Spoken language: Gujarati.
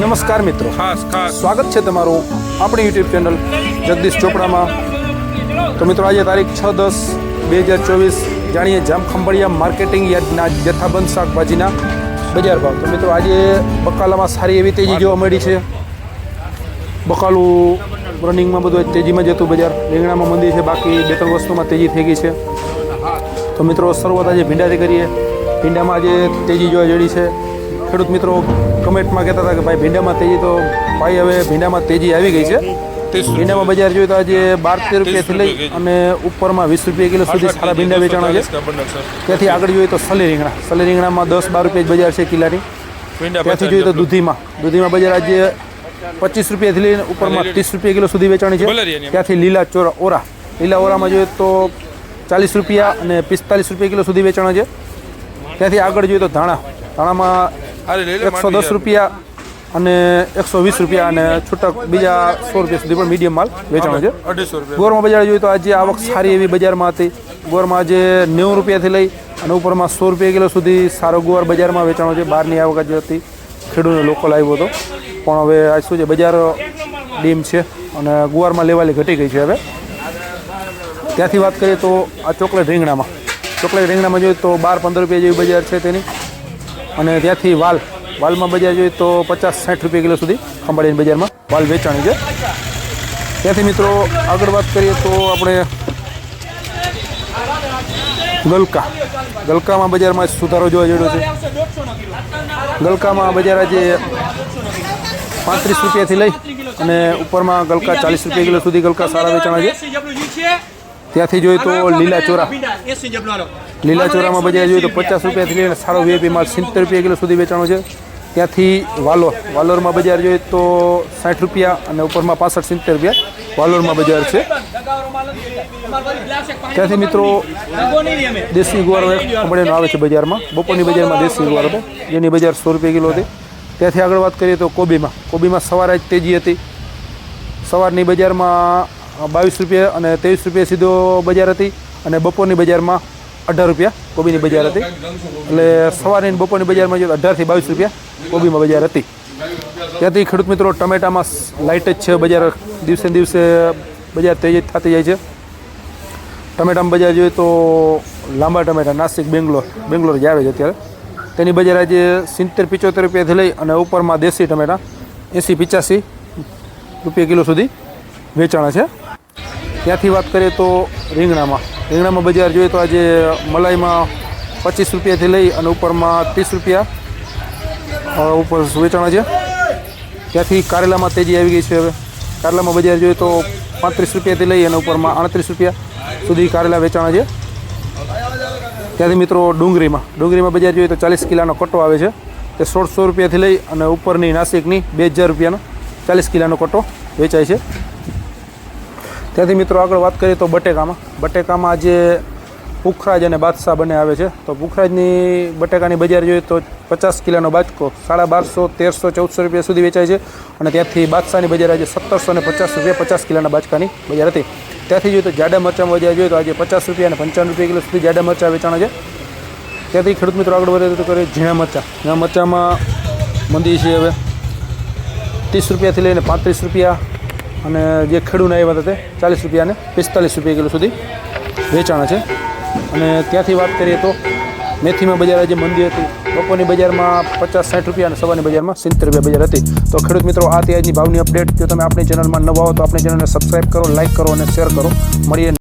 નમસ્કાર મિત્રો. સ્વાગત છે તમારું આપણી યુટ્યુબ ચેનલ જગદીશ ચોપડામાં. તો મિત્રો આજે તારીખ છ દસ બે હજાર ચોવીસ જાણીએ જામખંભાળિયા માર્કેટિંગ યાર્ડના જથ્થાબંધ શાકભાજીના બજાર ભાવ. તો મિત્રો આજે બકાલામાં સારી એવી તેજી જોવા મળી છે. બકાલું રનિંગમાં બધું તેજીમાં જતું બજાર. રીંગણામાં મંદી છે બાકી બે ત્રણ વસ્તુમાં તેજી થઈ ગઈ છે. તો મિત્રો શરૂઆત આજે ભીંડાથી કરીએ. ભીંડામાં આજે તેજી જોવા જડી છે. ખેડૂત મિત્રો કમેન્ટમાં કહેતા હતા કે ભાઈ ભીંડામાં તેજી તો ભાઈ હવે ભીંડામાં તેજી આવી ગઈ છે. ભીંડામાં બજાર જોઈએ તો આજે બાર તેર રૂપિયાથી લઈ અને ઉપરમાં વીસ રૂપિયા કિલો સુધી સારા ભીંડા વેચાણા છે. ત્યાંથી આગળ જોઈએ તો સલી રીંગણા. સલી રીંગણામાં દસ બાર રૂપિયા જ બજાર છે કિલ્લાની. ત્યાંથી જોઈએ તો દૂધીમાં. દૂધીમાં બજાર આજે પચીસ રૂપિયાથી લઈને ઉપરમાં ત્રીસ રૂપિયા કિલો સુધી વેચાણી છે. ત્યાંથી લીલા ચોરા ઓરા. લીલા ઓરામાં જોઈએ તો ચાલીસ રૂપિયા અને પિસ્તાલીસ રૂપિયા કિલો સુધી વેચાણ છે. ત્યાંથી આગળ જોઈએ તો ધાણા. ધાણામાં એકસો દસ રૂપિયા અને એકસો વીસ રૂપિયા અને છૂટક બીજા સો રૂપિયા સુધી પણ મીડિયમ માલ વેચાણો છે. ગોરમાં બજાર જોઈએ તો આજે આવક સારી એવી બજારમાં હતી. ગોરમાં આજે નેવું રૂપિયાથી લઈ અને ઉપરમાં સો રૂપિયા કિલો સુધી સારો ગુવાર બજારમાં વેચાણો છે. બહારની આવક આજે હતી. ખેડૂતનો લોકો આવ્યો હતો. પણ હવે આ શું છે બજાર ડીમ છે અને ગુવારમાં લેવાલી ઘટી ગઈ છે હવે. ત્યાંથી વાત કરીએ તો આ ચોકલેટ રીંગણામાં. ચોકલેટ રીંગણામાં જોઈએ તો બાર પંદર રૂપિયા જેવી બજાર છે તેની. અને ત્યાંથી વાલ, વાલમાં બજાર જોઈએ તો પચાસ સાઠ રૂપિયા કિલો સુધી ખંભાળીની બજારમાં વાલ વેચાણી છે. ત્યાંથી મિત્રો આગળ વાત કરીએ તો આપણે ગલકા. ગલકામાં બજારમાં સુધારો જોવા જેવો છે. ગલકામાં બજાર આજે પાંત્રીસ રૂપિયાથી લઈ અને ઉપરમાં ગલકા ચાલીસ રૂપિયા કિલો સુધી ગલકા સારા વેચાણા છે. ત્યાંથી જોઈએ તો લીલા ચોરા. લીલા ચોરામાં બજાર જોઈએ તો પચાસ રૂપિયાથી લઈને સારો વીઆઈપી માલ સિત્તેર રૂપિયા કિલો સુધી વેચાણો છે. ત્યાંથી વાલોર વાલોરમાં બજાર જોઈએ તો સાઠ રૂપિયા અને ઉપરમાં પાસઠ સિત્તેર રૂપિયા વાલોરમાં બજાર છે. ત્યાંથી મિત્રો દેશી ગુવારો એક ખંભાળીનો આવે છે બજારમાં. બપોરની બજારમાં દેશી ગુવાર હતો જેની બજાર સો રૂપિયા કિલો હતી. ત્યાંથી આગળ વાત કરીએ તો કોબીમાં. કોબીમાં સવારે જ તેજી હતી. સવારની બજારમાં બાવીસ રૂપિયા અને ત્રેવીસ રૂપિયા સીધો બજાર હતી અને બપોરની બજારમાં અઢાર રૂપિયા કોબીની બજાર હતી. એટલે સવારની બપોરની બજારમાં જો અઢારથી બાવીસ રૂપિયા કોબીમાં બજાર હતી. ત્યાંથી ખેડૂત મિત્રો ટમેટામાં લાઇટ જ છે બજાર દિવસે દિવસે બજાર તેજ થતી જાય છે. ટમેટામાં બજાર જોઈએ તો લાંબા ટમેટા, નાસિક, બેંગ્લોર બેંગ્લોર જ આવે છે અત્યારે. તેની બજાર આજે સિત્તેર, પિચોતેર રૂપિયાથી લઈ અને ઉપરમાં દેશી ટમેટા એંસી પિચાસી રૂપિયા કિલો સુધી વેચાણ છે. ત્યાંથી વાત કરીએ તો રીંગણામાં. રીંગણામાં બજાર જોઈએ તો આજે મલાઈમાં પચીસ રૂપિયાથી લઈ અને ઉપરમાં ત્રીસ રૂપિયા. ઉપર વેચાણ છે. ત્યાંથી કારેલામાં તેજી આવી ગઈ છે હવે. કારેલામાં બજાર જોઈએ તો પાંત્રીસ રૂપિયાથી લઈ અને ઉપરમાં આડત્રીસ રૂપિયા સુધી કારેલા વેચાણ છે. ત્યાંથી મિત્રો ડુંગળીમાં. ડુંગળીમાં બજાર જોઈએ તો ચાલીસ કિલાનો કટ્ટો આવે છે. તે સોળસો રૂપિયાથી લઈ અને ઉપરની નાસિકની બે હજાર રૂપિયાનો ચાલીસ કિલાનો કટ્ટો વેચાય છે. ત્યાંથી મિત્રો આગળ વાત કરીએ તો બટેકામાં. બટેકામાં આજે પુખરાજ અને બાદશાહ બંને આવે છે. તો પુખરાજની બટેકાની બજાર જોઈએ તો પચાસ કિલોનો બાચકો સાડા બારસો, તેરસો, ચૌદસો રૂપિયા સુધી વેચાય છે. અને ત્યાંથી બાદશાહની બજાર આજે સત્તરસો અને પચાસ રૂપિયા, પચાસ કિલોના બાચકાની બજાર હતી. ત્યાંથી જોઈએ તો જાડા મરચાં બજાર જોઈએ તો આજે પચાસ રૂપિયા અને પંચાવન રૂપિયા કિલો સુધી જાડા મરચાં વેચાણા છે. ત્યાંથી ખેડૂત મિત્રો આગળ વધે તો કરે ઝીણા મરચાં. ઝીણા મરચાંમાં મંદી છે હવે. ત્રીસ રૂપિયાથી લઈને પાંત્રીસ રૂપિયા અને જે ખેડૂને આવ્યા હતા તે ચાલીસ રૂપિયાને પિસ્તાલીસ રૂપિયા કિલો સુધી વેચાણ છે. અને ત્યાંથી વાત કરીએ તો મેથીમાં બજાર જે મંદી હતી, બપોરની બજારમાં પચાસ સાઠ રૂપિયા અને સવારની બજારમાં સિત્તેર રૂપિયા બજાર હતી. તો ખેડૂત મિત્રો, આ તે ભાવની અપડેટ જો તમે આપણી ચેનલમાં નવા હો તો આપણી ચેનલને સબસ્ક્રાઈબ કરો, લાઇક કરો અને શેર કરો. મળીએ